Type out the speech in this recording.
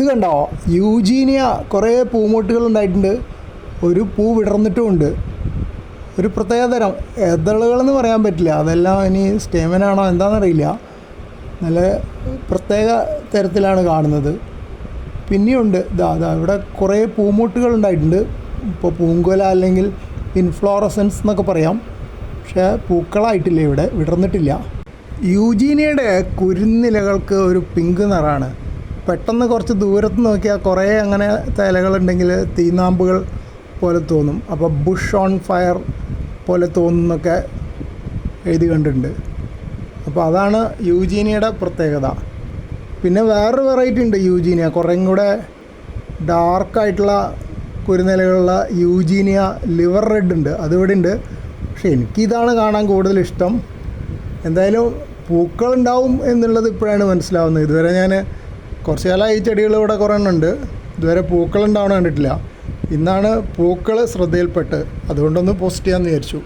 ഇത് കണ്ടോ? യൂജീനിയ കുറേ പൂമൊട്ടുകൾ ഉണ്ടായിട്ടുണ്ട്. ഒരു പൂ വിടർന്നിട്ടുമുണ്ട്. ഒരു പ്രത്യേക തരം എതളുകളെന്ന് പറയാൻ പറ്റില്ല. അതെല്ലാം ഇനി സ്റ്റേമനാണോ എന്താണെന്നറിയില്ല നല്ല പ്രത്യേക തരത്തിലാണ് കാണുന്നത്. പിന്നെയുണ്ട് ഇതാ അതാ ഇവിടെ കുറേ പൂമൂട്ടുകൾ ഉണ്ടായിട്ടുണ്ട്. ഇപ്പോൾ പൂങ്കൊല അല്ലെങ്കിൽ ഇൻഫ്ലോറസൻസ് എന്നൊക്കെ പറയാം. പക്ഷേ പൂക്കളായിട്ടില്ല ഇവിടെ വിടർന്നിട്ടില്ല. യൂജീനിയയുടെ കുരുന്നിലകൾക്ക് ഒരു പിങ്ക് നിറാണ് പെട്ടെന്ന് കുറച്ച് ദൂരത്ത് നോക്കിയാൽ കുറേ അങ്ങനെ തേലകളുണ്ടെങ്കിൽ തീനാമ്പുകൾ പോലെ തോന്നും. അപ്പോൾ ബുഷ് ഓൺ ഫയർ പോലെ തോന്നുന്നൊക്കെ എഴുതി കണ്ടിട്ടുണ്ട്. അപ്പോൾ അതാണ് യൂജീനിയയുടെ പ്രത്യേകത. പിന്നെ വേറൊരു വെറൈറ്റി ഉണ്ട് യൂജീനിയ. കുറേയും കൂടെ ഡാർക്കായിട്ടുള്ള കുരുനിലകളുള്ള യൂജീനിയ ലിവർ റെഡ് ഉണ്ട്. അതിവിടെ ഉണ്ട്. പക്ഷേ എനിക്കിതാണ് കാണാൻ കൂടുതൽ ഇഷ്ടം. എന്തായാലും പൂക്കളുണ്ടാവും എന്നുള്ളത് ഇപ്പോഴാണ് മനസ്സിലാവുന്നത്. ഇതുവരെ ഞാൻ കുറച്ച് കാലമായി ഈ ചെടികൾ ഇവിടെ കുറേ എണ്ണം ഉണ്ട് ഇതുവരെ പൂക്കളുണ്ടാവണം കണ്ടിട്ടില്ല. ഇന്നാണ് പൂക്കൾ ശ്രദ്ധയിൽപ്പെട്ട്. അതുകൊണ്ടൊന്ന് പോസ്റ്റ് ചെയ്യാമെന്ന് വിചാരിച്ചു.